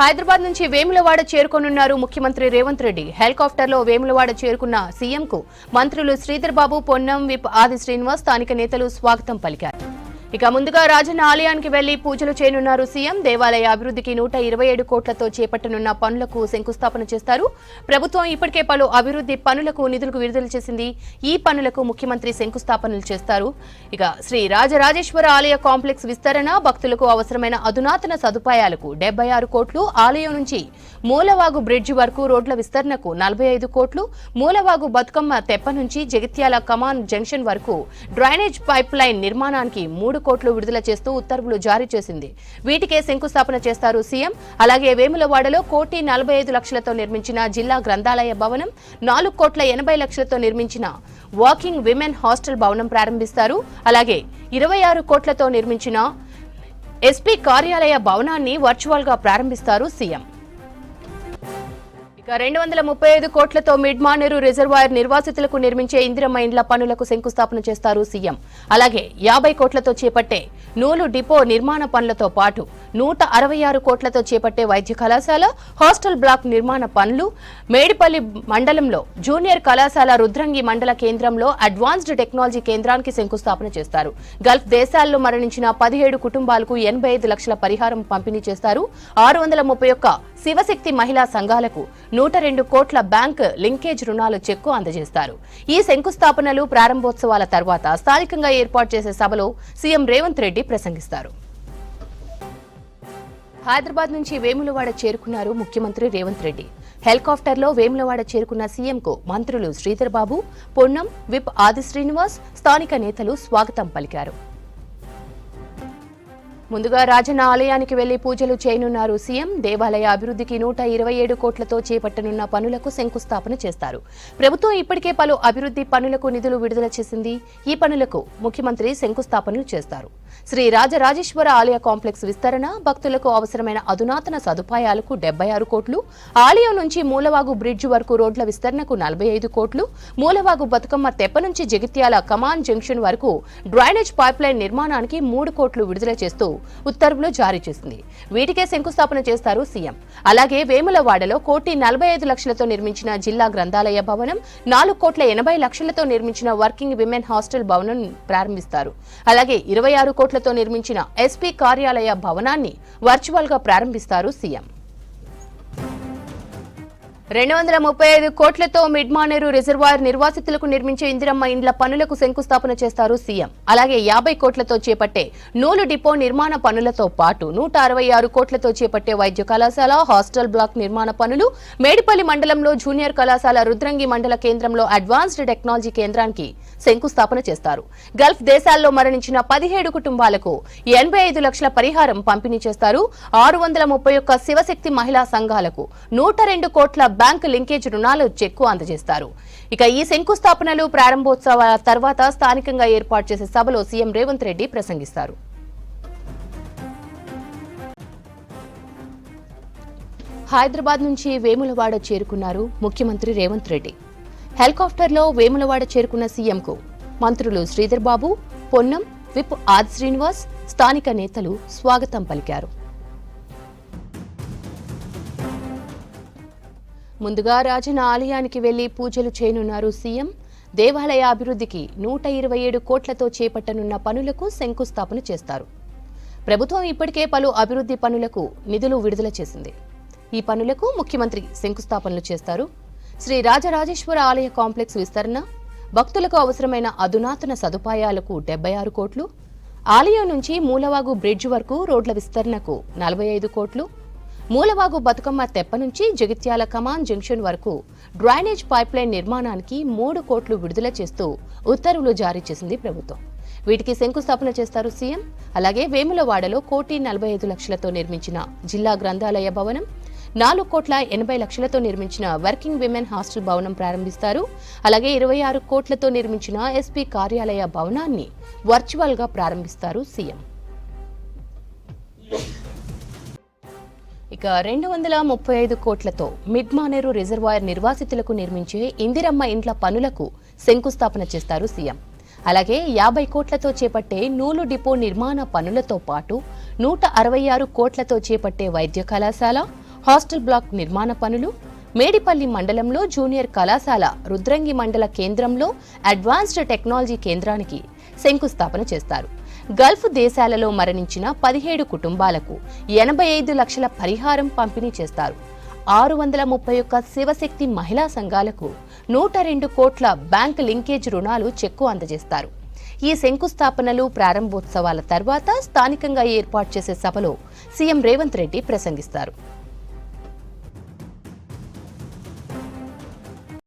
హైదరాబాద్ నుంచి వేములవాడ చేరుకోనున్నారు ముఖ్యమంత్రి రేవంత్ రెడ్డి. హెలికాప్టర్లో వేములవాడ చేరుకున్న సీఎంకు మంత్రులు శ్రీధర్బాబు పొన్నం విప్ ఆది శ్రీనివాస్ స్థానిక నేతలు స్వాగతం పలికారు. ఇక ముందుగా రాజన్న ఆలయానికి వెళ్ళి పూజలు చేయనున్నారు సీఎం. దేవాలయ అభివృద్ధికి నూట ఇరవై ఏడు కోట్లతో చేపట్టనున్న పనులకు శంకుస్థాపన చేస్తారు. ప్రభుత్వం ఇప్పటికే పలు అభివృద్ధి పనులకు నిధులకు విడుదల చేసింది. ఈ పనులకు ముఖ్యమంత్రి శంకుస్థాపనలు చేస్తారు. ఇక శ్రీ రాజరాజేశ్వర ఆలయ కాంప్లెక్స్ విస్తరణ భక్తులకు అవసరమైన అధునాతన సదుపాయాలకు డెబ్బై ఆరు కోట్లు ఆలయం నుంచి మూలవాగు బ్రిడ్జి వరకు రోడ్ల విస్తరణకు నలభై ఐదు కోట్లు మూలవాగు బతుకమ్మ తెప్ప నుంచి జగిత్యాల కమాన్ జంక్షన్ వరకు డ్రైనేజ్ పైప్ లైన్ నిర్మాణానికి మూడు కోట్లు విడుదల చేస్తూ ఉత్తర్వులు జారీ చేసింది. వీటికే శంకుస్థాపన చేస్తారు సీఎం. అలాగే వేములవాడలో కోటి నలభై ఐదు లక్షలతో నిర్మించిన జిల్లా గ్రంథాలయ భవనం నాలుగు కోట్ల ఎనభై లక్షలతో నిర్మించిన వాకింగ్ విమెన్ హాస్టల్ భవనం ప్రారంభిస్తారు. అలాగే ఇరవై ఆరు కోట్లతో నిర్మించిన ఎస్పీ కార్యాలయ భవనాన్ని వర్చువల్గా ప్రారంభిస్తారు సీఎం. రెండు వందల ముప్పై ఐదు కోట్లతో మిడ్మానేరు రిజర్వాయర్ నిర్వాసితులకు నిర్మించే ఇందిరమ్మ ఇండ్ల పనులకు శంకుస్థాపన చేస్తారు సీఎం. అలాగే యాభై కోట్లతో చేపట్టే నూలు డిపో నిర్మాణ పనులతో పాటు నూట అరవై ఆరు కోట్లతో చేపట్టే వైద్య కళాశాల హాస్టల్ బ్లాక్ నిర్మాణ పనులు మేడిపల్లి మండలంలో జూనియర్ కళాశాల రుద్రంగి మండల కేంద్రంలో అడ్వాన్స్డ్ టెక్నాలజీ కేంద్రానికి శంకుస్థాపన చేస్తారు. గల్ఫ్ దేశాల్లో మరణించిన పదిహేడు కుటుంబాలకు ఎనభై ఐదు లక్షల పరిహారం పంపిణీ చేస్తారు. ఆరు వందల ముప్పై ఒక్క శివశక్తి మహిళా సంఘాలకు నూట రెండు కోట్ల బ్యాంక్ లింకేజ్ రుణాలు చెక్కు అందజేస్తారు. ఈ శంకుస్థాపనలు ప్రారంభోత్సవాల తర్వాత స్థానికంగా ఏర్పాటు చేసే సభలో సీఎం రేవంత్ రెడ్డి ప్రసంగిస్తారు. హైదరాబాద్ నుంచి వేములవాడ చేరుకున్నారు ముఖ్యమంత్రి రేవంత్ రెడ్డి. హెలికాప్టర్లో వేములవాడ చేరుకున్న సీఎంకు మంత్రులు శ్రీధర్బాబు పొన్నం విప్ ఆది శ్రీనివాస్ స్థానిక నేతలు స్వాగతం పలికారు. ముందుగా రాజన్న ఆలయానికి వెళ్ళి పూజలు చేయనున్నారు. సీఎం దేవాలయ అభివృద్ధికి నూట ఇరవై ఏడు కోట్లతో చేపట్టనున్న పనులకు శంకుస్థాపన చేస్తారు. ప్రభుత్వం ఇప్పటికే పలు అభివృద్ధి పనులకు నిధులు విడుదల చేసింది. ఈ పనులకు ముఖ్యమంత్రి శంకుస్థాపనలు చేస్తారు. శ్రీ రాజరాజేశ్వర ఆలయ కాంప్లెక్స్ విస్తరణ భక్తులకు అవసరమైన అధునాతన సదుపాయాలకు డెబ్బై ఆరు కోట్లు ఆలయం నుంచి మూలవాగు బ్రిడ్జ్ వరకు రోడ్ల విస్తరణకు నలభై ఐదు కోట్లు మూలవాగు బతుకమ్మ తెప్ప నుంచి జగిత్యాల కమాన్ జంక్షన్ వరకు డ్రైనేజ్ పైప్లైన్ నిర్మాణానికి మూడు కోట్లు విడుదల చేస్తూ ఉత్తర్వులు జారీ చేసింది. వీటికే శంకుస్థాపన చేస్తారు సీఎం. అలాగే వేములవాడలో కోటి నలభై ఐదు లక్షలతో నిర్మించిన జిల్లా గ్రంథాలయ భవనం నాలుగు కోట్ల ఎనభై లక్షలతో నిర్మించిన వర్కింగ్ విమెన్ హాస్టల్ భవనం ప్రారంభిస్తారు. అలాగే ఇరవై ఆరు కోట్లతో నిర్మించిన ఎస్పీ కార్యాలయ భవనాన్ని వర్చువల్గా ప్రారంభిస్తారు సీఎం. రెండు వందల ముప్పై ఐదు కోట్లతో మిడ్మానేరు రిజర్వాయర్ నిర్వాసితులకు నిర్మించే ఇందిరమ్మ ఇండ్ల పనులకు శంకుస్థాపన చేస్తారు సీఎం. అలాగే యాభై కోట్లతో చేపట్టే నూలు డిపో నిర్మాణ పనులతో పాటు నూట అరవై ఆరు కోట్లతో చేపట్టే వైద్య కళాశాల హాస్టల్ బ్లాక్ నిర్మాణ పనులు మేడిపల్లి మండలంలో జూనియర్ కళాశాల రుద్రంగి మండల కేంద్రంలో అడ్వాన్స్డ్ టెక్నాలజీ కేంద్రానికి శంకుస్థాపన చేస్తారు. గల్ఫ్ దేశాల్లో మరణించిన పదిహేడు కుటుంబాలకు ఎనభై ఐదు లక్షల పరిహారం పంపిణీ చేస్తారు. ఆరు వందల ముప్పై ఒక్క శివశక్తి మహిళా సంఘాలకు నూట రెండు కోట్ల బ్యాంకు లింకేజ్ రుణాలు చెక్కు అందజేస్తారు. ఇక ఈ శంకుస్థాపనలు ప్రారంభోత్సవాల తర్వాత స్థానికంగా ఏర్పాటు చేసే సభలో సీఎం రేవంత్ రెడ్డి ప్రసంగిస్తారు. హైదరాబాద్ నుంచి వేములవాడ చేరుకున్నారు ముఖ్యమంత్రి రేవంత్ రెడ్డి. హెలికాప్టర్లో వేములవాడ చేరుకున్న సీఎంకు మంత్రులు శ్రీధర్బాబు పొన్నం విప్ ఆది శ్రీనివాస్ స్థానిక నేతలు స్వాగతం పలికారు. ముందుగా రాజన ఆలయానికి వెళ్ళి పూజలు చేయనున్నారు సీఎం. దేవాలయ అభివృద్ధికి నూట ఇరవై ఏడు కోట్లతో చేపట్టనున్న పనులకు శంకుస్థాపన చేస్తారు. ప్రభుత్వం ఇప్పటికే పలు అభివృద్ధి పనులకు నిధులు విడుదల చేసింది. ఈ పనులకు ముఖ్యమంత్రి శంకుస్థాపనలు చేస్తారు. శ్రీ రాజరాజేశ్వర ఆలయ కాంప్లెక్స్ విస్తరణ భక్తులకు అవసరమైన అధునాతన సదుపాయాలకు డెబ్బై ఆరు కోట్లు ఆలయం నుంచి మూలవాగు బ్రిడ్జ్ వరకు రోడ్ల విస్తరణకు నలభై ఐదు కోట్లు మూలవాగు బతుకమ్మ తెప్ప నుంచి జగిత్యాల కమాన్ జంక్షన్ వరకు డ్రైనేజ్ పైప్లైన్ నిర్మాణానికి మూడు కోట్లు విడుదల చేస్తూ ఉత్తర్వులు జారీ చేసింది ప్రభుత్వం. వీటికి శంకుస్థాపన చేస్తారు సీఎం. అలాగే వేములవాడలో కోటి నలభై ఐదు లక్షలతో నిర్మించిన జిల్లా గ్రంథాలయ భవనం నాలుగు కోట్ల ఎనభై లక్షలతో నిర్మించిన వర్కింగ్ విమెన్ హాస్టల్ భవనం ప్రారంభిస్తారు. అలాగే ఇరవై ఆరు కోట్లతో నిర్మించిన ఎస్పీ కార్యాలయ భవనాన్ని వర్చువల్గా ప్రారంభిస్తారు సీఎం. ఇక రెండు వందల ముప్పై ఐదు కోట్లతో మిడ్మానేరు రిజర్వాయర్ నిర్వాసితులకు నిర్మించే ఇందిరమ్మ ఇండ్ల పనులకు శంకుస్థాపన చేస్తారు సీఎం. అలాగే యాభై కోట్లతో చేపట్టే నూలు డిపో నిర్మాణ పనులతో పాటు నూట అరవై ఆరు కోట్లతో చేపట్టే వైద్య కళాశాల హాస్టల్ బ్లాక్ నిర్మాణ పనులు మేడిపల్లి మండలంలో జూనియర్ కళాశాల రుద్రంగి మండల కేంద్రంలో అడ్వాన్స్డ్ టెక్నాలజీ కేంద్రానికి శంకుస్థాపన చేస్తారు. గల్ఫ్ దేశాలలో మరణించిన పదిహేడు కుటుంబాలకు ఎనభై ఐదు లక్షల పరిహారం పంపిణీ చేస్తారు. ఆరు వందల ముప్పై ఒక్క శివశక్తి మహిళా సంఘాలకు నూట రెండు కోట్ల బ్యాంక్ లింకేజ్ రుణాలు చెక్కు అందజేస్తారు. ఈ శంకుస్థాపనలు ప్రారంభోత్సవాల తర్వాత స్థానికంగా ఏర్పాటు చేసే సభలో సీఎం రేవంత్ రెడ్డి ప్రసంగిస్తారు.